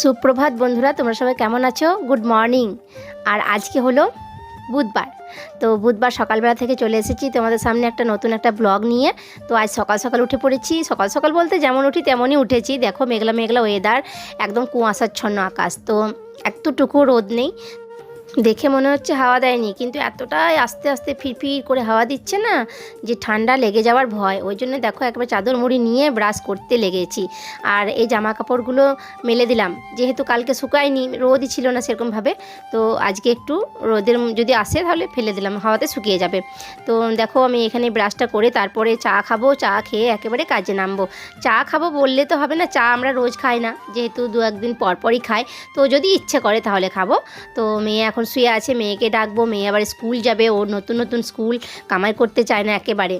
সুপ্রভাত বন্ধুরা, তোমরা সবাই কেমন আছো? গুড মর্নিং আর আজকে হলো বুধবার। তো বুধবার সকালবেলা থেকে চলে এসেছি তোমাদের সামনে একটা নতুন একটা ব্লগ নিয়ে। তো আজ সকাল সকাল উঠে পড়েছি। সকাল সকাল বলতে যেমন উঠি তেমনই উঠেছি। দেখো, মেঘলা মেঘলা ওয়েদার একদম কুয়াশাচ্ছন্ন আকাশ। তো এতটুকু রোদ নেই। দেখে মনে হচ্ছে হাওয়া দেয়নি। কিন্তু এতটাই আস্তে আস্তে ফিরফির করে হাওয়া দিচ্ছে না যে ঠান্ডা লেগে যাওয়ার ভয়। ওই জন্য দেখো একবার চাদর মুড়ি নিয়ে ব্রাশ করতে লেগেছি। আর এই জামা কাপড়গুলো মেলে দিলাম। যেহেতু কালকে শুকায়নি, রোদই ছিল না সেরকমভাবে। তো আজকে একটু রোদের যদি আসে তাহলে ফেলে দিলাম, হাওয়াতে শুকিয়ে যাবে। তো দেখো আমি এখানে ব্রাশটা করে তারপরে চা খাব, চা খেয়ে একেবারে কাজে নামবো। চা খাব বললে তো হবে না, চা আমরা রোজ খাই না। যেহেতু দু একদিন পরপরই খাই। তো যদি ইচ্ছে করে তাহলে খাব। তো মেয়ে এখন শুয়ে আছে, মেয়েকে ডাকবো, মেয়ে আবার স্কুল যাবে ওর নতুন নতুন স্কুল কামাই করতে চায় না একেবারে।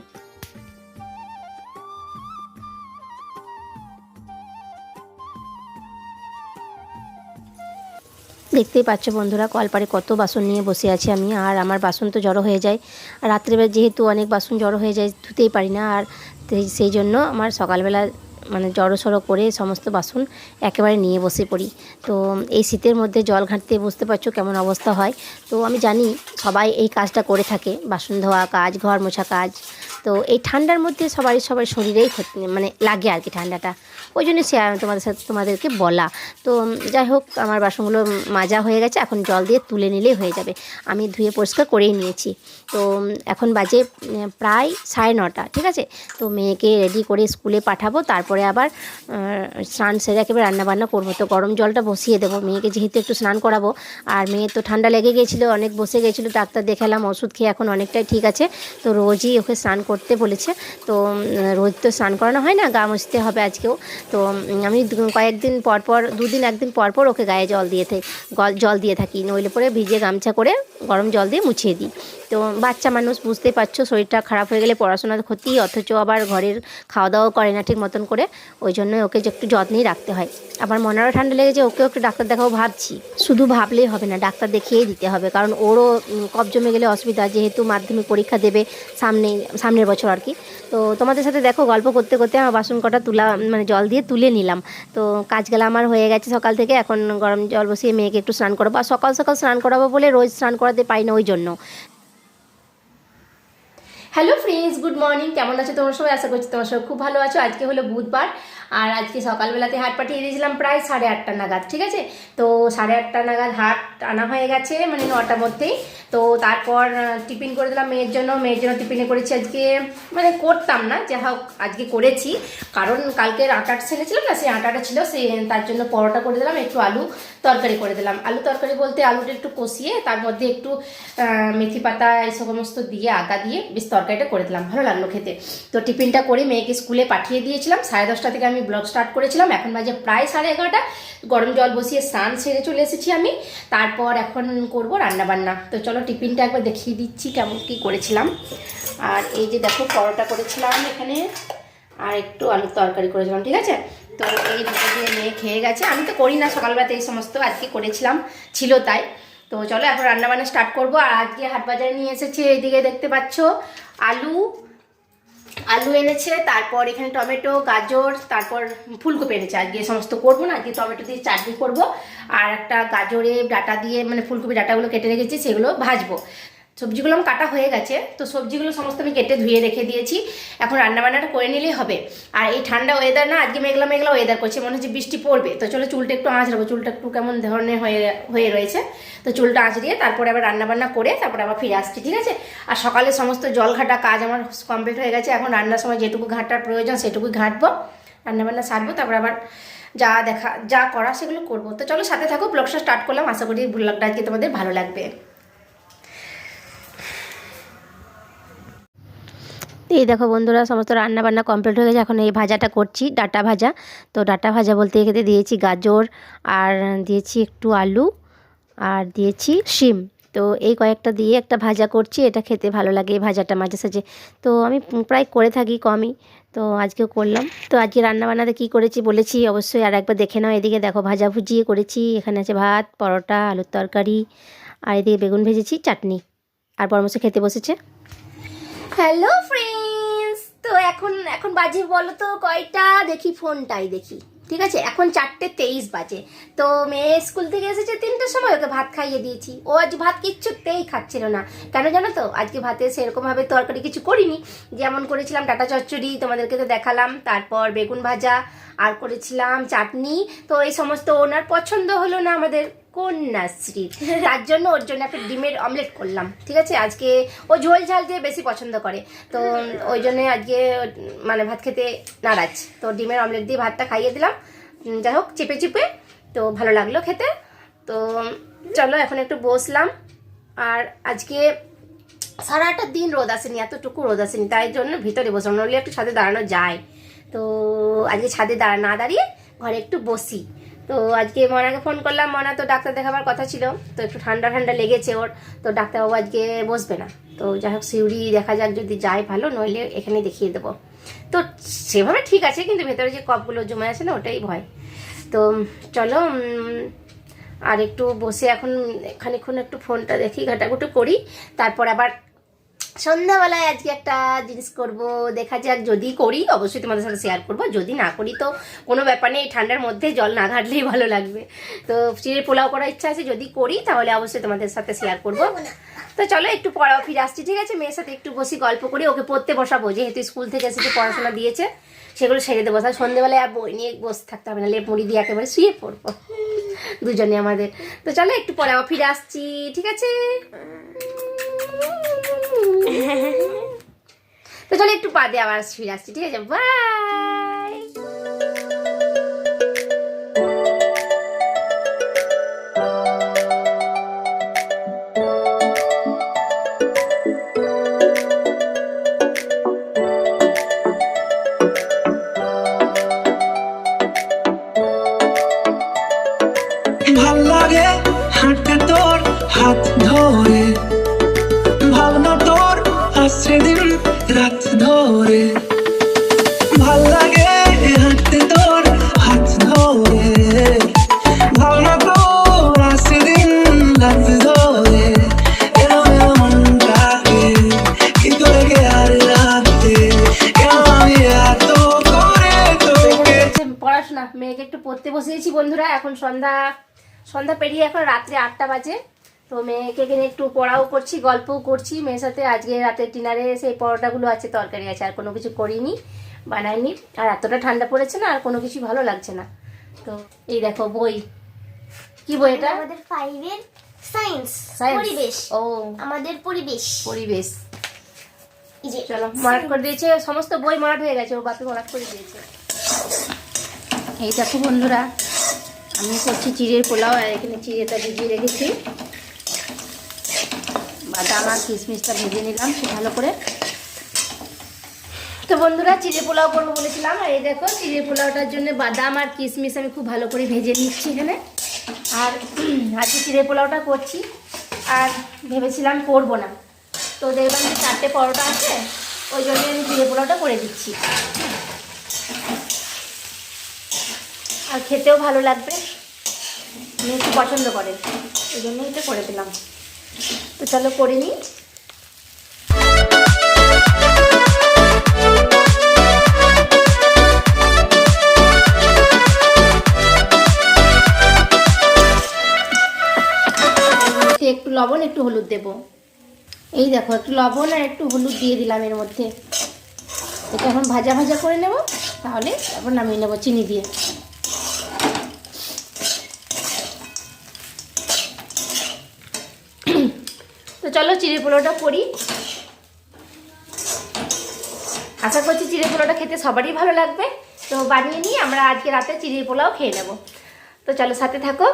দেখতেই পাচ্ছ বন্ধুরা, কলপারে কত বাসন নিয়ে বসে আছি আমি, আর আমার বাসন তো জড়ো হয়ে যায়। আর রাত্রেবেলা যেহেতু অনেক বাসন জড়ো হয়ে যায়, ধুতেই পারি না, আর সেই জন্য আমার সকালবেলা মানে জড়ো সড়ো করে সমস্ত বাসন একেবারে নিয়ে বসে পড়ি। তো এই শীতের মধ্যে জল ঘাঁটতে বুঝতে পারছ কেমন অবস্থা হয়। তো আমি জানি সবাই এই কাজটা করে থাকে। বাসন ধোয়া কাজ, ঘর মোছা কাজ তো এই ঠান্ডার মধ্যে সবারই, সবার শরীরেই মানে লাগে আর কি ঠান্ডাটা। ওই জন্য সে তোমাদের সাথে, তোমাদেরকে বলা। তো যাই হোক, আমার বাসনগুলো মাজা হয়ে গেছে, এখন জল দিয়ে তুলে নিলেই হয়ে যাবে। আমি ধুয়ে পরিষ্কার করেই নিয়েছি। তো এখন বাজে প্রায় সাড়ে নটা, ঠিক আছে? তো মেয়েকে রেডি করে স্কুলে পাঠাবো, তারপরে আবার স্নান সেরে একেবারে রান্নাবান্না করব। তো গরম জলটা বসিয়ে দেবো, মেয়েকে যেহেতু একটু স্নান করাবো। আর মেয়ে তো ঠান্ডা লেগে গেছিল, অনেক বসে গেছিল, ডাক্তার দেখালাম, ওষুধ খেয়ে এখন অনেকটাই ঠিক আছে। তো রোজই ওকে স্নান করতে বলেছে। তো রোজ তো স্নান করানো হয় না, গা মুছতে হবে আজকেও। তো আমি কয়েকদিন পর পর, দুদিন একদিন পর পর ওকে গায়ে জল দিয়ে থাকি জল দিয়ে থাকি। নইলে পরে ভিজে গামছা করে গরম জল দিয়ে মুছিয়ে দিই। তো, বাচ্চা মানুষ, বুঝতে পারছ, শরীরটা খারাপ হয়ে গেলে পড়াশোনার ক্ষতি, অথচ আবার ঘরের খাওয়া দাওয়া করে না ঠিক মতন করে। ওই জন্য ওকে একটু যত্নেই রাখতে হয়। আমার মনেরও ঠান্ডা লেগেছে, ওকেও একটু ডাক্তার দেখাবো ভাবছি। শুধু ভাবলেই হবে না, ডাক্তার দেখিয়েই দিতে হবে। কারণ ওরও কফ জমে গেলে অসুবিধা, যেহেতু মাধ্যমিক পরীক্ষা দেবে সামনে সামনে সামনের বছর আর কি। তো তোমাদের সাথে দেখো গল্প করতে করতে আমার বাসন কটা তুলা মানে জল দিয়ে তুলে নিলাম। তো কাজগুলো আমার হয়ে গেছে সকাল থেকে, এখন গরম জল বসিয়ে মেয়েকে একটু স্নান করাবো। আর সকাল সকাল স্নান করাবো বলে রোজ স্নান করাতে পারি না ওই জন্য। হ্যালো ফ্রেন্ডস গুড মর্নিং কেমন আছো তোমার সবাই? আশা করছি তোমার সবাই খুব ভালো আছো। আজকে হলো বুধবার আর আজকে সকালবেলাতে হাট পাঠিয়ে দিয়েছিলাম প্রায় সাড়ে আটটা নাগাদ, ঠিক আছে? তো সাড়ে আটটা নাগাদ হাট আনা হয়ে গেছে মানে নটার মধ্যেই। তো তারপর টিফিন করে দিলাম মেয়ের জন্য। মেয়ের জন্য টিফিনে করেছি আজকে মানে করতাম না, যা হোক আজকে করেছি। কারণ কালকের আটাটা ছেড়েছিলাম না সেই আটাটা ছিল, সে তার জন্য পরোটা করে দিলাম, একটু আলু তরকারি করে দিলাম। আলু তরকারি বলতে আলুটা একটু কষিয়ে, তার মধ্যে একটু মেথি পাতা এই সমস্ত দিয়ে, আদা দিয়ে বেশ তরকারিটা করে দিলাম, ভালো লাগল খেতে। তো টিফিনটা করে মেয়েকে স্কুলে পাঠিয়ে দিয়েছিলাম, সাড়ে দশটা থেকে আমি ব্লগ স্টার্ট করেছিলাম। এখন বাজে প্রায় সাড়ে এগারোটা, গরম জল বসিয়ে স্নান সেরে চলে এসেছি আমি। তারপর এখন করব রান্না বান্না তো চলো টিফিনটা একবার দেখিয়ে দিচ্ছি কেমন কী করেছিলাম। আর এই যে দেখো, পরোটা করেছিলাম এখানে, আর একটু আলুর তরকারি করেছিলাম, ঠিক আছে? তো এই দুটো দিয়ে মেয়ে খেয়ে গেছে। আমি তো করি না, সকালবেলাতে এই সমস্ত আজকে করেছিলাম, ছিল তাই। তো চলো, এখন রান্নাবান্না স্টার্ট করব। আর আজকে হাট বাজারে নিয়ে এসেছে, এইদিকে দেখতে পাচ্ছ, আলু আলু এনেছে, তারপর এখানে টমেটো, গাজর, তারপর ফুলকপি এনেছে। আজকে সমস্ত করব না, আজকে টমেটো দিয়ে চাটনি করব। আর একটা গাজরে ডাটা দিয়ে মানে ফুলকপি ডাটাগুলো কেটে রেখেছি, সেগুলো ভাজবো। সবজিগুলো আমার কাটা হয়ে গেছে, তো সবজিগুলো সমস্ত আমি কেটে ধুয়ে রেখে দিয়েছি। এখন রান্নাবান্নাটা করে নিলেই হবে। আর এই ঠান্ডা ওয়েদার না, আজকে মেঘলা মেঘলা ওয়েদার করছে, মনে হচ্ছে বৃষ্টি পড়বে। তো চলো চুলটা একটু আঁচ রাখব, চুলটা একটু কেমন ধরনের হয়ে হয়ে রয়েছে। তো চুলটা আঁচ দিয়ে তারপরে আবার রান্নাবান্না করে তারপরে আবার ফিরে আসছি, ঠিক আছে? আর সকালে সমস্ত জল ঘাটা কাজ আমার কমপ্লিট হয়ে গেছে। এখন রান্নার সময় যেটুকু ঘাটার প্রয়োজন সেটুকুই ঘাঁটবো। রান্নাবান্না সারবো, তারপর আবার যা দেখা, যা করা সেগুলো করব। তো চলো সাথে থাকো ব্লগটা স্টার্ট করলাম। আশা করি ব্লগটা আজকে তোমাদের ভালো লাগবে। তো এই দেখো বন্ধুরা, সমস্ত রান্না বান্না কমপ্লিট হয়ে গেছে। এখন এই ভাজাটা করছি, ডাটা ভাজা। তো ডাটা ভাজা বলতে এখানে দিয়েছি গাজর, আর দিয়েছি একটু আলু, আর দিয়েছি শিম। তো এই কয়েকটা দিয়ে একটা ভাজা করছি, এটা খেতে ভালো লাগে এই ভাজাটা মাঝে সাঝে। তো আমি প্রায় করে থাকি কমই, তো আজকেও করলাম। তো আজকে রান্না বান্নাতে কী করেছি বলেছি অবশ্যই আর একবার দেখে নাও। এদিকে দেখো ভাজা ভুজিয়ে করেছি, এখানে আছে ভাত, পরোটা, আলুর তরকারি, আর এদিকে বেগুন ভেজেছি, চাটনি। আর পরামর্শ খেতে বসেছে? হ্যালো ফ্রেন্ডস তো এখন এখন বাজে বলো তো কয়টা? দেখি ফোনটাই দেখি। ঠিক আছে? এখন চারটে তেইশ বাজে। তো মেয়ে স্কুল থেকে এসেছে তিনটের সময়, ওকে ভাত খাইয়ে দিয়েছি। ও আজ ভাত কিচ্ছুতেই খাচ্ছিল না। কেন জানো তো? আজকে ভাতে সেরকমভাবে তরকারি কিছু করিনি। যেমন করেছিলাম ডাটা চচ্চড়ি, তোমাদেরকে তো দেখালাম। তারপর বেগুন ভাজা, আর করেছিলাম চাটনি। তো এই সমস্ত ওনার পছন্দ হলো না আমাদের। কন্যাশ্রী। তার জন্য ওর জন্য একটা ডিমের অমলেট করলাম, ঠিক আছে? আজকে ও ঝোল ঝাল দিয়ে বেশি পছন্দ করে। তো ওই জন্য আজকে মানে ভাত খেতে নারাজ। তো ডিমের অমলেট দিয়ে ভাতটা খাইয়ে দিলাম। যাই হোক, চেপে চেপে। তো ভালো লাগল খেতে। তো চলো, এখন একটু বসলাম। আর আজকে সারাটা দিন রোদ আসেনি, এতটুকু রোদ আসেনি। তাই জন্য ভিতরে বসলাম নইলে একটু ছাদে দাঁড়ানো যায়। তো আজকে ছাদে দাঁড়া, না দাঁড়িয়ে ঘরে একটু বসি। তো আজকে মনাকে ফোন করলাম, মনা তো ডাক্তার দেখাবার কথা ছিল, তো একটু ঠান্ডা ঠান্ডা লেগেছে ওর, তো ডাক্তারবাবু আজকে বসবে না। তো যাই হোক সিউড়ি দেখা যাক যদি যায় ভালো, নইলে এখানে দেখিয়ে দেবো। তো সেভাবে ঠিক আছে, কিন্তু ভেতরে যে কপগুলো জমে আছে না, ওটাই ভয়। তো চলো আর একটু বসে এখন খানিক্ষণ একটু ফোনটা দেখি, ঘাটাঘুটো করি, তারপর আবার সন্ধ্যাবেলায় আজকে একটা জিনিস করব দেখা যাক যদি করি অবশ্যই তোমাদের সাথে শেয়ার করব যদি না করি তো কোনো ব্যাপার নেই ঠান্ডার মধ্যে জল না ঘাটলেই ভালো লাগবে। তো চিড়ের পোলাও করার ইচ্ছা আছে যদি করি তাহলে অবশ্যই তোমাদের সাথে শেয়ার করব। তো চলো একটু পড়াও ফিরে আসছি ঠিক আছে? মেয়ের সাথে একটু বসি গল্প করি ওকে পড়তে বসাবো যেহেতু স্কুল থেকে এসে পড়াশোনা দিয়েছে সেগুলো সেরে দেবো। তাহলে সন্ধ্যেবেলায় আর বই নিয়ে বসে থাকতে হবে না লেপ মুড়ি দিয়ে একেবারে শুয়ে পড়ব। দুজনে আমাদের। তো চলো একটু পরে আবার ফিরে আসছি ঠিক আছে? তো চলো একটু বাদে আবার ফিরে আসছি, ঠিক আছে? বাই ভালো লাগে হাঁটতে তোর হাত ধরে। বন্ধুরা এখন সন্ধ্যা সন্ধ্যা পেরিয়ে এখন রাত্রে আটটা বাজে। তো মেয়েকে কিনে একটু পড়াও করছি গল্পও করছি। মেয়ের সাথে আজকে রাতের ডিনারে সেই পরোটাগুলো আছে তরকারি আছে আর কোনো কিছু করিনি বানাইনি। আর এতটা ঠান্ডা পড়েছে না আর কোনো কিছু ভালো লাগছে না। তো এই দেখো বই। কি বই এটা? আমাদের ফাইভের সায়েন্স? পরিবেশ। ও। আমাদের পরিবেশ। পরিবেশ। চলো মারাট করে দিয়েছে সমস্ত বই মারাট হয়ে গেছে ও বাপে মারাট করে দিয়েছে। এই দেখো বন্ধুরা আমি করছি চিড়ের পোলাও, আর এখানে চিড়েটা ভিজিয়ে রেখেছি। বাদাম আর কিশমিশটা ভেজে নিলাম, খুব ভালো করে। তো বন্ধুরা, চিড়ে পোলাও করব বলেছিলাম, আর এই দেখো, চিড়ে পোলাওটার জন্য বাদাম আর কিশমিশ আমি খুব ভালো করে ভেজে নিচ্ছি এখানে। আর আজকে চিড়ে পোলাওটা করছি, আর ভেবেছিলাম করব না। তো দেখলাম যে চারটে পরোটা আছে, ওই জন্য আমি চিড়ে পোলাওটা করে দিচ্ছি। আর খেতেও ভালো লাগবে। একটু পছন্দ করে। ওই জন্য এটা করে দিলাম। তো চলো করে নিই। একটু লবণ, একটু হলুদ দেব। এই দেখো, একটু লবণ আর একটু হলুদ দিয়ে দিলাম এর মধ্যে। এটা এখন ভাজা ভাজা করে নেব, তাহলে তারপর নামিয়ে নেব চিনি দিয়ে। চলো চিড়ে পোলাওটা করি। আশা করছি চিড়ে পোলাওটা খেতে সবারই ভালো লাগবে। তো বানিয়ে নিয়ে আমরা আজকে রাতে চিড়ে পোলাও খেয়ে নেব। তো চলো সাথে থাকো।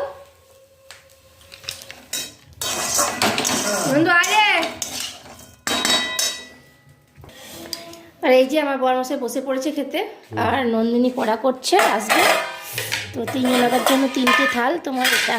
বন্ধু আরে আর এই যে আমার বরমশাই বসে পড়েছে খেতে, আর নন্দিনী পড়া করছে আসবে তো তিনজনের জন্য তিনটে থাল, তোমার এটা।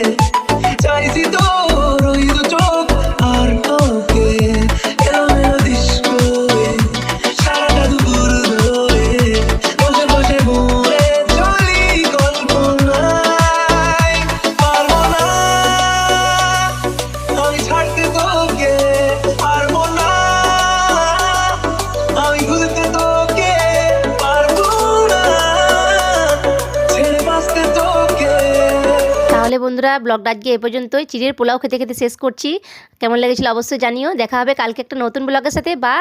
বন্ধুরা, ব্লগটা আজকে এ পর্যন্তই। চিড়ের পোলাও খেতে খেতে শেষ করছি। কেমন লেগেছিল অবশ্যই জানিও। দেখা হবে কালকে একটা নতুন ব্লগের সাথে। বা